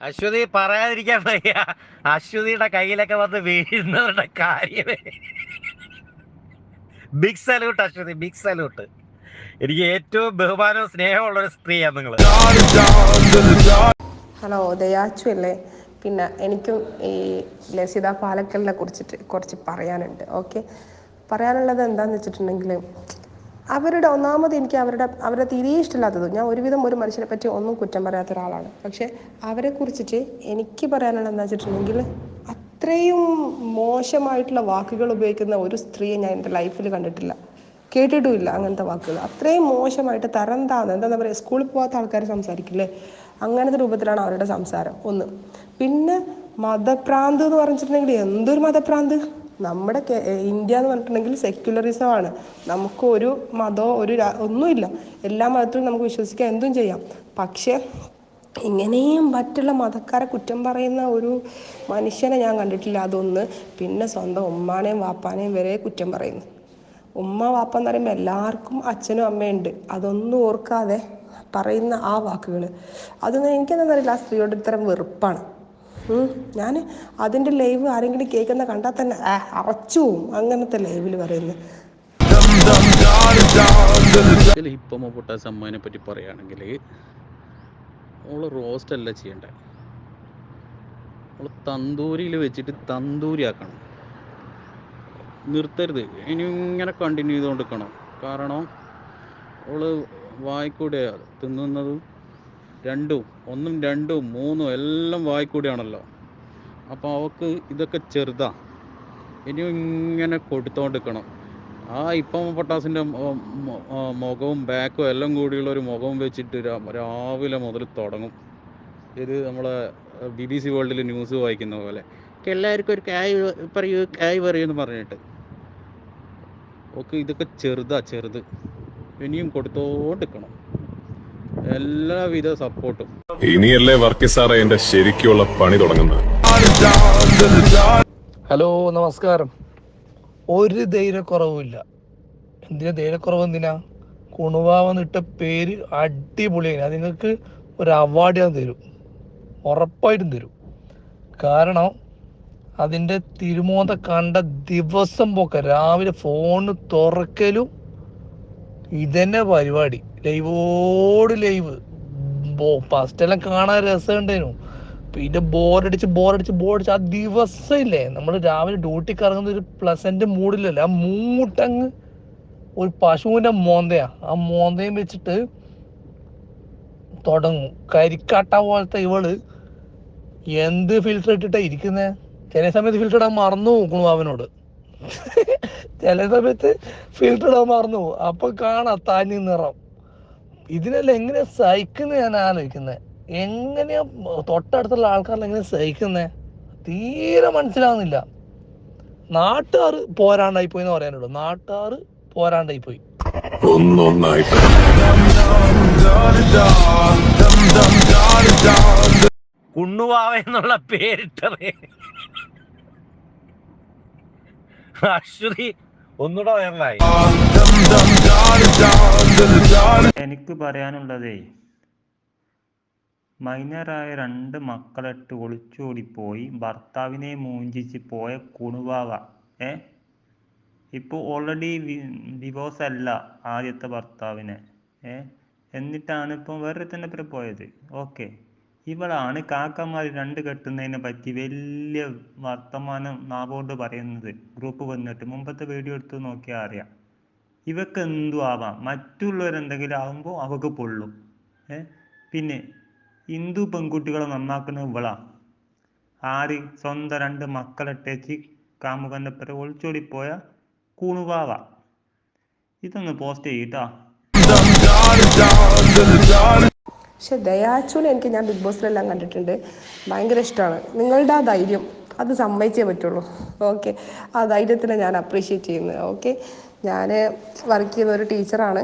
അശ്വതി പറയാതിരിക്കാൻ വയ്യ. അശ്വതിയുടെ കയ്യിലൊക്കെ വന്ന് വീഴുന്നവരുടെ കാര്യമേ. Big salute Aswathi big salute എനിക്ക് ഏറ്റവും ബഹുമാനവും സ്നേഹമുള്ള ഒരു സ്ത്രീയാണ് നിങ്ങൾ ഹലോ ദയാച്ചു അല്ലേ? പിന്നെ എനിക്കും ഈ ലസിത പാലക്കലിനെ കുറിച്ചിട്ട് കുറച്ച് പറയാനുണ്ട്. ഓക്കെ പറയാനുള്ളത് എന്താണെന്ന് വെച്ചിട്ടുണ്ടെങ്കിൽ അവരുടെ ഒന്നാമത് എനിക്ക് അവരുടെ അവരുടെ തീരെ ഇഷ്ടമില്ലാത്തത്. ഞാൻ ഒരുവിധം ഒരു മനുഷ്യനെ പറ്റി ഒന്നും കുറ്റം പറയാത്ത ഒരാളാണ്. പക്ഷെ അവരെ കുറിച്ചിട്ട് എനിക്ക് പറയാനുള്ളത് എന്താ വെച്ചിട്ടുണ്ടെങ്കിൽ അത്രയും മോശമായിട്ടുള്ള വാക്കുകൾ ഉപയോഗിക്കുന്ന ഒരു സ്ത്രീയെ ഞാൻ എന്റെ ലൈഫിൽ കണ്ടിട്ടില്ല. കേട്ടിട്ടുമില്ല അങ്ങനത്തെ വാക്കുകൾ. അത്രയും മോശമായിട്ട് തരം താന്ന് എന്താ പറയുക സ്കൂളിൽ പോകാത്ത ആൾക്കാർ സംസാരിക്കില്ലേ? അങ്ങനത്തെ രൂപത്തിലാണ് അവരുടെ സംസാരം. ഒന്ന്. പിന്നെ മതഭ്രാന്ത് എന്ന് പറഞ്ഞിട്ടുണ്ടെങ്കിൽ എന്തൊരു മതഭ്രാന്ത്? നമ്മുടെ ഇന്ത്യ എന്ന് പറഞ്ഞിട്ടുണ്ടെങ്കിൽ സെക്യുലറിസം ആണ്. നമുക്ക് ഒരു മതമോ ഒരു ഒന്നുമില്ല. എല്ലാ മതത്തിലും നമുക്ക് വിശ്വസിക്കാം എന്തും ചെയ്യാം. പക്ഷേ ഇങ്ങനെയും മറ്റുള്ള മതക്കാരെ കുറ്റം പറയുന്ന ഒരു മനുഷ്യനെ ഞാൻ കണ്ടിട്ടില്ല. അതൊന്ന് പിന്നെ സ്വന്തം ഉമ്മാനെയും വാപ്പാനെയും വരെ കുറ്റം പറയുന്നു. ഉമ്മ വാപ്പ എന്ന് പറയുമ്പോൾ എല്ലാവർക്കും അച്ഛനും അമ്മയുണ്ട് അതൊന്നും ഓർക്കാതെ പറയുന്ന ആ വാക്കുകൾ അതൊന്നും എനിക്കെന്താ അറിയില്ല ആ സ്ത്രീയോട് ഇത്തരം വെറുപ്പാണ്. ഞാൻ അതിന്റെ ലൈവ് ആരെങ്കിലും കേൾക്കുന്ന കണ്ടാൽ തന്നെ അറച്ചു അങ്ങനത്തെ ലൈവിൽ പറയുന്നത് ഇതിൽ ഹിപ്പമോ പൊട്ടാസ് അമ്മേനെ പറ്റി പറയുകയാണെങ്കിൽ ഓൾ റോസ്റ്റ് അല്ല ചെയ്യണ്ടേ. തന്തൂരിയിൽ വെച്ചിട്ട് തന്തൂരി ആക്കണം നിർത്തരുത്. ഇനി ഇങ്ങനെ കണ്ടിന്യൂ ചെയ്തുകൊണ്ടിരിക്കണം കാരണം ഓൾ വായിക്കൂടെ തിന്നുന്നതും രണ്ടും ഒന്നും രണ്ടും മൂന്നും എല്ലാം വായിക്കൂടിയാണല്ലോ. അപ്പോൾ അവക്ക് ഇതൊക്കെ ചെറുതാ. ഇനിയും ഇങ്ങനെ കൊടുത്തോണ്ടിരിക്കണം. ആ ഇപ്പം പൊട്ടാസിന്റെ മുഖവും ബാക്കും എല്ലാം കൂടിയുള്ള ഒരു മുഖവും വെച്ചിട്ട് രാവിലെ മുതൽ തുടങ്ങും. ഇത് നമ്മളെ ബി ബി സി വേൾഡിൽ ന്യൂസ് വായിക്കുന്ന പോലെ. എല്ലാവർക്കും ഒരു കായ് പറയൂ കായ് പറയൂ എന്ന് പറഞ്ഞിട്ട്. ഓക്കെ ഇതൊക്കെ ചെറുതാ ചെറുത്. ഇനിയും കൊടുത്തോണ്ടിരിക്കണം. എല്ലാവിധ സപ്പോർട്ടും. ഇനിയല്ലേ വർക്കി സാറേ എന്റെ ശരിക്കുള്ള പണി തുടങ്ങുന്നത്. ഹലോ നമസ്കാരം. ഒരു ധൈര്യക്കുറവുമില്ല. എന്തിനാ ധൈര്യക്കുറവ് എന്തിനാ? കുണുവാവെന്നിട്ട പേര് അടിപൊളിയാണ് അത് നിങ്ങൾക്ക് ഒരു അവാർഡ് ഞാൻ തരും. ഉറപ്പായിട്ടും തരും. കാരണം അതിന്റെ തിരുമോന്ത കണ്ട ദിവസം പോക്ക. രാവിലെ ഫോണ് തുറക്കലും ഇതന്നെ പരിപാടി. ലൈവോട് ലൈവ് ഫസ്റ്റ് എല്ലാം കാണാൻ രസമുണ്ടേനു പിന്നെ ബോറടിച്ച് ബോറടിച്ച് ബോറടിച്ച് ആ ദിവസം ഇല്ലേ നമ്മൾ രാവിലെ ഡ്യൂട്ടിക്ക് ഇറങ്ങുന്ന ഒരു പ്ലസന്റ് മൂഡിലല്ലേ ആ മൂട്ടങ്ങ് ഒരു പശുവിന്റെ മോന്തയാ. ആ മോന്തയും വെച്ചിട്ട് തുടങ്ങും. കരിക്കാട്ട പോലത്തെ ഇവൾ എന്ത് ഫിൽറ്റർ ഇട്ടിട്ടാ ഇരിക്കുന്നേ? ചില സമയത്ത് ഫിൽറ്റർ ഇടാൻ മറന്നു നോക്കണു അവനോട് ചില സമയത്ത് ഫിൽറ്റർ ഇടാൻ മറന്നു പോകും അപ്പൊ കാണാം തനി നിറം. ഇതിനെല്ലാം എങ്ങനെ സഹിക്കുന്നത് ഞാൻ ആലോചിക്കുന്നത് എങ്ങനെയാ തൊട്ടടുത്തുള്ള ആൾക്കാരെല്ലാം എങ്ങനെ സഹിക്കുന്നേ? തീരെ മനസ്സിലാവുന്നില്ല. നാട്ടുകാർ പോരാണ്ടായി പോയി എന്ന് പറയാനുള്ളൂ. നാട്ടുകാർ പോരാണ്ടായി പോയി. ഒന്നൊന്നായിട്ട്. കുണ്ണുവാവ എന്നുള്ള പേരിട്ടത്. അശ്വതി ഒന്നുകൂടെ വൈറലായി എനിക്ക് പറയാനുള്ളതേ മൈനറായ രണ്ട് മക്കളിട്ട് ഒളിച്ചോടിപ്പോയി ഭർത്താവിനെ മൂഞ്ചിച്ച് പോയ കുണുവാവ ഏ? ഇപ്പോൾ ഓൾറെഡി ഡിവോഴ്സ് അല്ല ആദ്യത്തെ ഭർത്താവിനെ. ഏ? എന്നിട്ടാണ് ഇപ്പം വേറെ തന്നെ പോയത്. ഓക്കെ. ഇവളാണ് കാക്കമാർ രണ്ട് കെട്ടുന്നതിനെ പറ്റി വലിയ വർത്തമാനം നാവോണ്ട് പറയുന്നത്. ഗ്രൂപ്പ് വന്നിട്ട് മുമ്പത്തെ വീഡിയോ എടുത്ത് നോക്കിയാൽ അറിയാം. ഇവക്ക് എന്തു ആവാം? മറ്റുള്ളവരെന്തെങ്കിലും ആവുമ്പോൾ അവക്ക് പൊള്ളും. ഏ? പിന്നെ ഹിന്ദു പെൺകുട്ടികളെ നന്നാക്കുന്ന ഇവളാ. ആര്? സ്വന്തം രണ്ട് മക്കളെട്ടേച്ച് കാമുകന്റെ പേരെ ഒളിച്ചോടിപ്പോയ കൂണുവാവ. ഇതൊന്ന് പോസ്റ്റ് ചെയ്യട്ടാ പക്ഷെ ദയാച്ചുവിനെ എനിക്ക് ഞാൻ ബിഗ് ബോസിലെല്ലാം കണ്ടിട്ടുണ്ട്. ഭയങ്കര ഇഷ്ടമാണ് നിങ്ങളുടെ ആ ധൈര്യം അത് സമ്മതിച്ചേ പറ്റുള്ളൂ. ഓക്കെ. ആ ധൈര്യത്തിനെ ഞാൻ അപ്രീഷിയേറ്റ് ചെയ്യുന്നത് ഓക്കെ. ഞാൻ വർക്ക് ചെയ്യുന്ന ഒരു ടീച്ചറാണ്